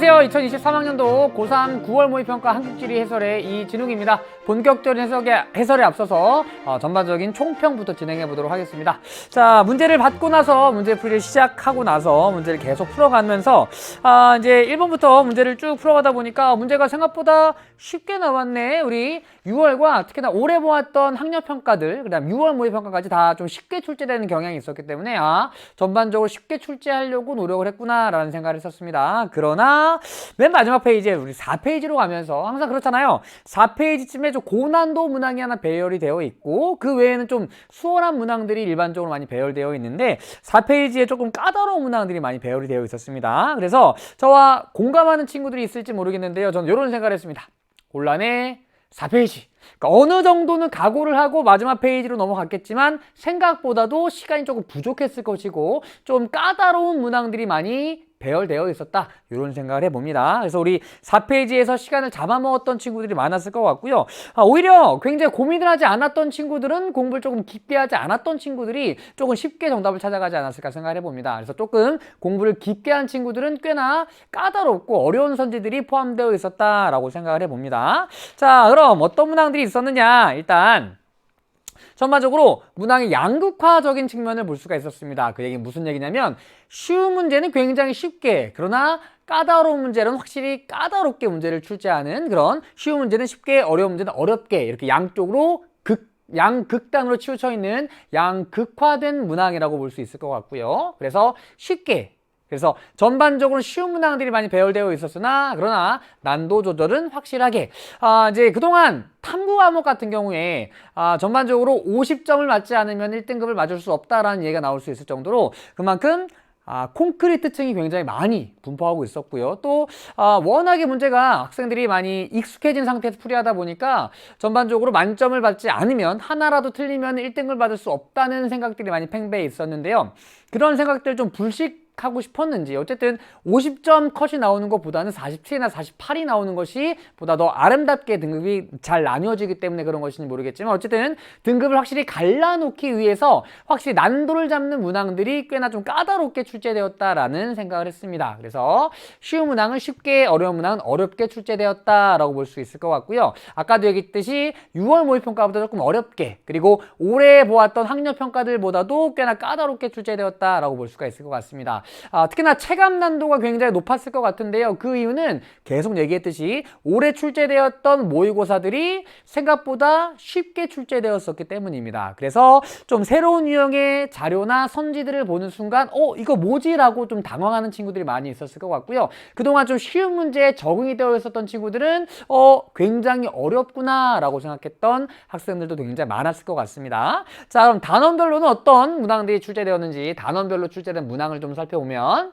안녕하세요. 2023학년도 고3 9월 모의평가 한국지리 해설의 이진웅입니다. 본격적인 해석에, 해설에 앞서서 어, 전반적인 총평부터 진행해 보도록 하겠습니다. 자, 문제를 받고 나서 문제 풀이를 시작하고 나서 문제를 계속 풀어가면서 아, 이제 1번부터 문제를 쭉 풀어가다 보니까 문제가 생각보다 쉽게 나왔네. 우리 6월과 특히나 올해 보았던 학력평가들, 그 다음 6월 모의평가까지 다 좀 쉽게 출제되는 경향이 있었기 때문에 아, 전반적으로 쉽게 출제하려고 노력을 했구나라는 생각을 했었습니다. 그러나 맨 마지막 페이지에 우리 4페이지로 가면서 항상 그렇잖아요. 4페이지쯤에 좀 고난도 문항이 하나 배열이 되어 있고 그 외에는 좀 수월한 문항들이 일반적으로 많이 배열되어 있는데 4페이지에 조금 까다로운 문항들이 많이 배열이 되어 있었습니다. 그래서 저와 공감하는 친구들이 있을지 모르겠는데요. 저는 이런 생각을 했습니다. 곤란의 4페이지. 그러니까 어느 정도는 각오를 하고 마지막 페이지로 넘어갔겠지만 생각보다도 시간이 조금 부족했을 것이고 좀 까다로운 문항들이 많이 배열되어 있었다. 이런 생각을 해봅니다. 그래서 우리 4페이지에서 시간을 잡아먹었던 친구들이 많았을 것 같고요. 아, 오히려 굉장히 고민을 하지 않았던 친구들은 공부를 조금 깊게 하지 않았던 친구들이 조금 쉽게 정답을 찾아가지 않았을까 생각을 해봅니다. 그래서 조금 공부를 깊게 한 친구들은 꽤나 까다롭고 어려운 선지들이 포함되어 있었다라고 생각을 해봅니다. 자 그럼 어떤 문항들이 있었느냐? 일단 전반적으로 문항의 양극화적인 측면을 볼 수가 있었습니다. 그 얘기는 무슨 얘기냐면 쉬운 문제는 굉장히 쉽게 그러나 까다로운 문제는 확실히 까다롭게 문제를 출제하는 그런 쉬운 문제는 쉽게 어려운 문제는 어렵게 이렇게 양쪽으로 극 양극단으로 치우쳐 있는 양극화된 문항이라고 볼 수 있을 것 같고요. 그래서 쉽게 그래서 전반적으로 쉬운 문항들이 많이 배열되어 있었으나 그러나 난도 조절은 확실하게 아 이제 그동안 탐구 과목 같은 경우에 아 전반적으로 50점을 맞지 않으면 1등급을 맞을 수 없다라는 얘기가 나올 수 있을 정도로 그만큼 아, 콘크리트 층이 굉장히 많이 분포하고 있었고요. 또 아, 워낙에 문제가 학생들이 많이 익숙해진 상태에서 풀이하다 보니까 전반적으로 만점을 받지 않으면 하나라도 틀리면 1등을 받을 수 없다는 생각들이 많이 팽배해 있었는데요. 그런 생각들 좀 불식 하고 싶었는지 어쨌든 50점 컷이 나오는 것보다는 47이나 48이 나오는 것이 보다 더 아름답게 등급이 잘 나뉘어지기 때문에 그런 것인지 모르겠지만 어쨌든 등급을 확실히 갈라놓기 위해서 확실히 난도를 잡는 문항들이 꽤나 좀 까다롭게 출제되었다라는 생각을 했습니다. 그래서 쉬운 문항은 쉽게 어려운 문항은 어렵게 출제되었다라고 볼 수 있을 것 같고요. 아까도 얘기했듯이 6월 모의평가보다 조금 어렵게 그리고 올해 보았던 학력평가들보다도 꽤나 까다롭게 출제되었다라고 볼 수가 있을 것 같습니다. 아, 특히나 체감 난도가 굉장히 높았을 것 같은데요. 그 이유는 계속 얘기했듯이 올해 출제되었던 모의고사들이 생각보다 쉽게 출제되었었기 때문입니다. 그래서 좀 새로운 유형의 자료나 선지들을 보는 순간 어 이거 뭐지라고 좀 당황하는 친구들이 많이 있었을 것 같고요. 그동안 좀 쉬운 문제에 적응이 되어 있었던 친구들은 어 굉장히 어렵구나라고 생각했던 학생들도 굉장히 많았을 것 같습니다. 자 그럼 단원별로는 어떤 문항들이 출제되었는지 단원별로 출제된 문항을 좀 살펴 보면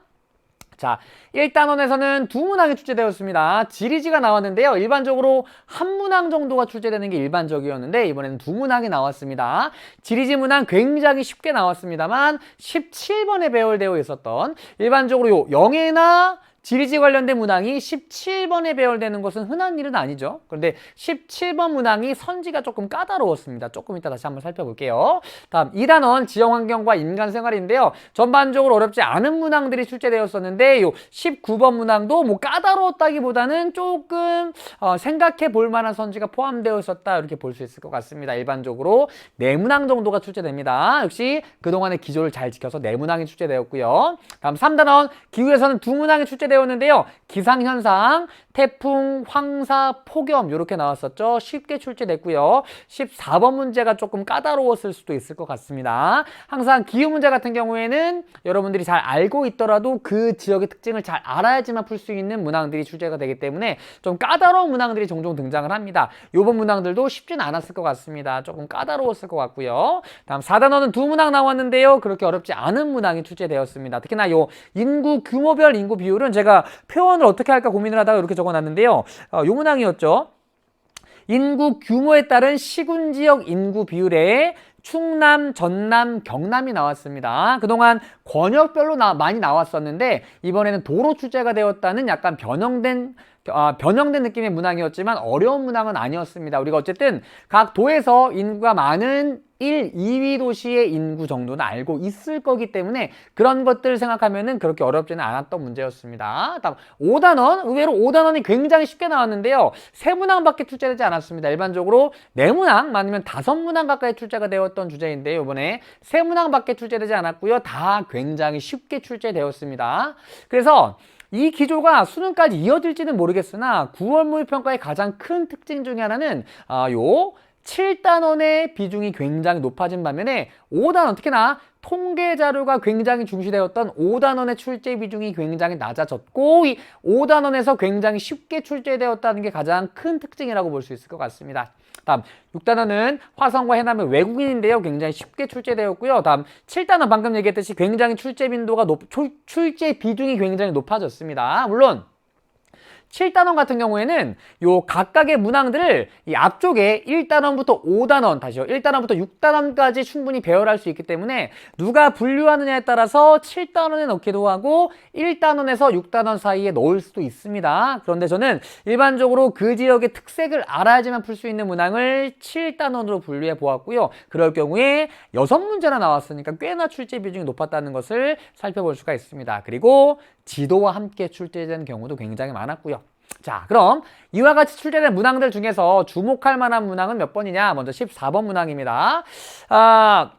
자, 1단원에서는 두 문항이 출제되었습니다. 지리지가 나왔는데요. 일반적으로 한 문항 정도가 출제되는 게 일반적이었는데 이번에는 두 문항이 나왔습니다. 지리지 문항 굉장히 쉽게 나왔습니다만 17번에 배열되어 있었던 일반적으로 요 영예나 지리지 관련된 문항이 17번에 배열되는 것은 흔한 일은 아니죠. 그런데 17번 문항이 선지가 조금 까다로웠습니다. 조금 이따 다시 한번 살펴볼게요. 다음 2단원 지형환경과 인간생활인데요. 전반적으로 어렵지 않은 문항들이 출제되었었는데 요 19번 문항도 뭐 까다로웠다기보다는 조금 어, 생각해 볼 만한 선지가 포함되어 있었다 이렇게 볼 수 있을 것 같습니다. 일반적으로 네 문항 정도가 출제됩니다. 역시 그동안의 기조를 잘 지켜서 네 문항이 출제되었고요. 다음 3단원 기후에서는 두 문항이 출제되었 는데요. 기상현상, 태풍, 황사, 폭염 이렇게 나왔었죠. 쉽게 출제됐고요. 14번 문제가 조금 까다로웠을 수도 있을 것 같습니다. 항상 기후 문제 같은 경우에는 여러분들이 잘 알고 있더라도 그 지역의 특징을 잘 알아야지만 풀 수 있는 문항들이 출제가 되기 때문에 좀 까다로운 문항들이 종종 등장을 합니다. 요번 문항들도 쉽진 않았을 것 같습니다. 조금 까다로웠을 것 같고요. 다음 4단원은 두 문항 나왔는데요. 그렇게 어렵지 않은 문항이 출제되었습니다. 특히나 요 인구 규모별 인구 비율은 제가 표현을 어떻게 할까 고민을 하다가 이렇게 적어놨는데요. 어, 요 문항이었죠. 인구 규모에 따른 시군 지역 인구 비율에 충남, 전남, 경남이 나왔습니다. 그동안 권역별로 나, 많이 나왔었는데 이번에는 도로 출제가 되었다는 약간 변형된 아, 변형된 느낌의 문항이었지만 어려운 문항은 아니었습니다. 우리가 어쨌든 각 도에서 인구가 많은 1, 2위 도시의 인구 정도는 알고 있을 거기 때문에 그런 것들을 생각하면은 그렇게 어렵지는 않았던 문제였습니다. 다음 5단원 의외로 5단원이 굉장히 쉽게 나왔는데요. 세 문항밖에 출제되지 않았습니다. 일반적으로 네 문항 아니면 다섯 문항 가까이 출제가 되었던 주제인데 이번에 세 문항밖에 출제되지 않았고요. 다 굉장히 쉽게 출제되었습니다. 그래서 이 기조가 수능까지 이어질지는 모르겠으나 9월 모의평가의 가장 큰 특징 중에 하나는 아, 요 7단원의 비중이 굉장히 높아진 반면에 5단원 특히나 통계 자료가 굉장히 중시되었던 5단원의 출제 비중이 굉장히 낮아졌고 이 5단원에서 굉장히 쉽게 출제되었다는 게 가장 큰 특징이라고 볼 수 있을 것 같습니다. 다음 6단원은 화성과 해남의 외국인인데요. 굉장히 쉽게 출제되었고요. 다음 7단원 방금 얘기했듯이 굉장히 출제 빈도가 높, 출, 출제 비중이 굉장히 높아졌습니다. 물론 7단원 같은 경우에는 요 각각의 문항들을 이 앞쪽에 1단원부터 5단원, 다시요. 1단원부터 6단원까지 충분히 배열할 수 있기 때문에 누가 분류하느냐에 따라서 7단원에 넣기도 하고 1단원에서 6단원 사이에 넣을 수도 있습니다. 그런데 저는 일반적으로 그 지역의 특색을 알아야지만 풀 수 있는 문항을 7단원으로 분류해 보았고요. 그럴 경우에 여섯 문제나 나왔으니까 꽤나 출제 비중이 높았다는 것을 살펴볼 수가 있습니다. 그리고 지도와 함께 출제된 경우도 굉장히 많았고요. 자, 그럼 이와 같이 출제된 문항들 중에서 주목할 만한 문항은 몇 번이냐? 먼저 14번 문항입니다. 아,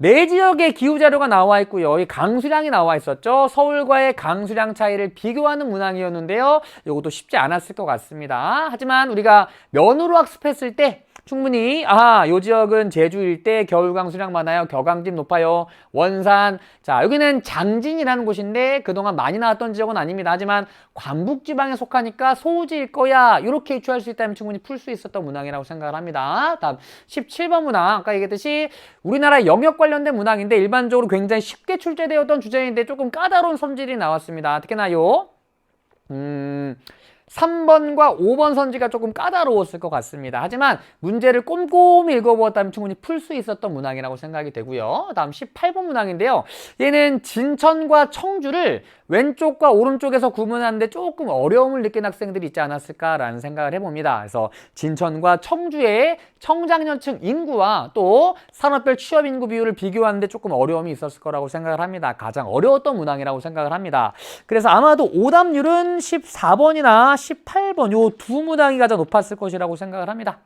네 지역의 기후 자료가 나와 있고요. 이 강수량이 나와 있었죠. 서울과의 강수량 차이를 비교하는 문항이었는데요. 이것도 쉽지 않았을 것 같습니다. 하지만 우리가 면으로 학습했을 때 충분히 아, 요 지역은 제주 일대 겨울 강수량 많아요. 격강집 높아요. 원산. 자, 여기는 장진이라는 곳인데 그동안 많이 나왔던 지역은 아닙니다. 하지만 관북 지방에 속하니까 소지일 거야. 이렇게 유추할 수 있다면 충분히 풀 수 있었던 문항이라고 생각을 합니다. 다음 17번 문항. 아까 얘기했듯이 우리나라 영역 관련된 문항인데 일반적으로 굉장히 쉽게 출제되었던 주제인데 조금 까다로운 선질이 나왔습니다. 특히나 요 음, 3번과 5번 선지가 조금 까다로웠을 것 같습니다. 하지만 문제를 꼼꼼히 읽어보았다면 충분히 풀 수 있었던 문항이라고 생각이 되고요. 다음 18번 문항인데요. 얘는 진천과 청주를 왼쪽과 오른쪽에서 구분하는데 조금 어려움을 느낀 학생들이 있지 않았을까라는 생각을 해봅니다. 그래서 진천과 청주의 청장년층 인구와 또 산업별 취업 인구 비율을 비교하는데 조금 어려움이 있었을 거라고 생각을 합니다. 가장 어려웠던 문항이라고 생각을 합니다. 그래서 아마도 오답률은 14번이나 18번 요 두 문항이 가장 높았을 것이라고 생각을 합니다.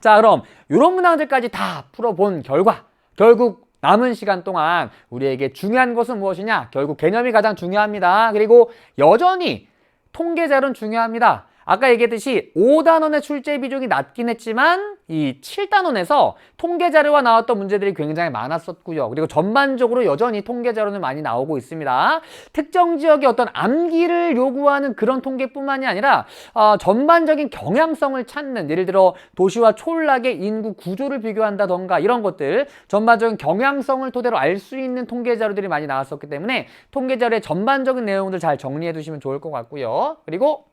자, 그럼 이런 문항들까지 다 풀어본 결과 결국 남은 시간 동안 우리에게 중요한 것은 무엇이냐? 결국 개념이 가장 중요합니다. 그리고 여전히 통계 자료는 중요합니다. 아까 얘기했듯이 5단원의 출제 비중이 낮긴 했지만 이 7단원에서 통계 자료가 나왔던 문제들이 굉장히 많았었고요. 그리고 전반적으로 여전히 통계 자료는 많이 나오고 있습니다. 특정 지역의 어떤 암기를 요구하는 그런 통계뿐만이 아니라 어, 전반적인 경향성을 찾는 예를 들어 도시와 초월락의 인구 구조를 비교한다던가 이런 것들 전반적인 경향성을 토대로 알 수 있는 통계 자료들이 많이 나왔었기 때문에 통계 자료의 전반적인 내용들 잘 정리해 두시면 좋을 것 같고요. 그리고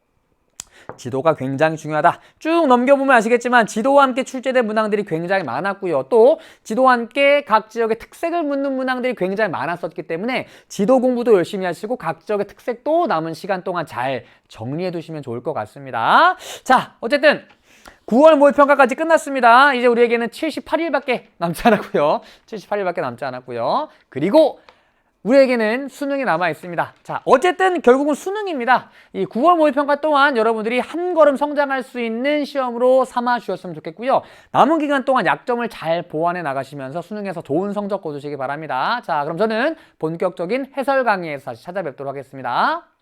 지도가 굉장히 중요하다. 쭉 넘겨보면 아시겠지만 지도와 함께 출제된 문항들이 굉장히 많았고요. 또 지도와 함께 각 지역의 특색을 묻는 문항들이 굉장히 많았었기 때문에 지도 공부도 열심히 하시고 각 지역의 특색도 남은 시간 동안 잘 정리해 두시면 좋을 것 같습니다. 자, 어쨌든 9월 모의평가까지 끝났습니다. 이제 우리에게는 78일밖에 남지 않았고요. 78일밖에 남지 않았고요. 그리고 우리에게는 수능이 남아 있습니다. 자, 어쨌든 결국은 수능입니다. 이 9월 모의평가 또한 여러분들이 한 걸음 성장할 수 있는 시험으로 삼아 주셨으면 좋겠고요. 남은 기간 동안 약점을 잘 보완해 나가시면서 수능에서 좋은 성적 거두시기 바랍니다. 자, 그럼 저는 본격적인 해설 강의에서 다시 찾아뵙도록 하겠습니다.